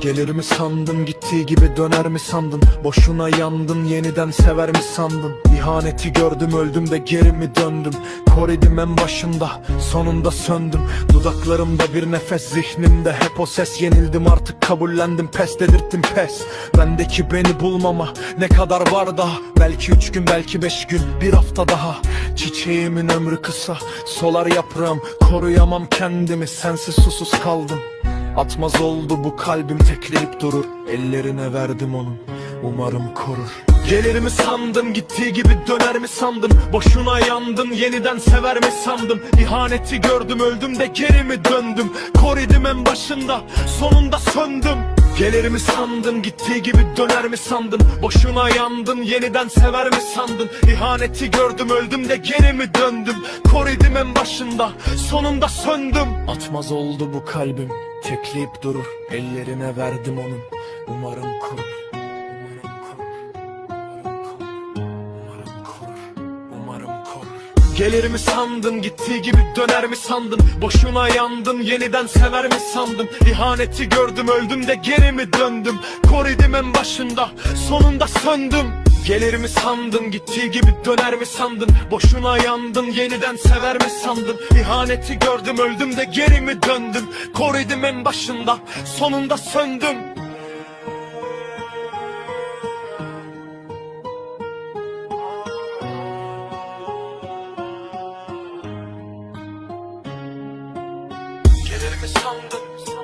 Gelir mi sandın gittiği gibi döner mi sandın? Boşuna yandın yeniden sever mi sandın? İhaneti gördüm öldüm de geri mi döndüm? Koridim en başında sonunda söndüm. Dudaklarımda bir nefes zihnimde hep o ses. Yenildim artık kabullendim pes dedirttim pes. Bendeki beni bulmama ne kadar var daha Belki üç gün belki beş gün bir hafta daha Çiçeğimin ömrü kısa solar yaprağım. Koruyamam kendimi sensiz susuz kaldım. Atmaz oldu bu kalbim tekleyip durur. Ellerine verdim onun umarım korur. Gelir mi sandın gittiği gibi döner mi sandın? Boşuna yandın yeniden sever mi sandın? İhaneti gördüm öldüm de geri mi döndüm? Koridim en başında sonunda söndüm Gelir mi sandın gittiği gibi döner mi sandın? Boşuna yandın yeniden sever mi sandın? İhaneti gördüm öldüm de geri mi döndüm? Koridim en başında sonunda söndüm. Atmaz oldu bu kalbim tekleyip durur. Ellerine verdim onun. Umarım korur Gelir mi sandın gittiği gibi döner mi sandın? Boşuna yandın yeniden sever mi sandın? İhaneti gördüm öldüm de geri mi döndüm? Koridim en başında sonunda söndüm. Gelir mi sandın gittiği gibi döner mi sandın? Boşuna yandın yeniden sever mi sandın? İhaneti gördüm öldüm de geri mi döndüm? Koridim en başında sonunda söndüm the song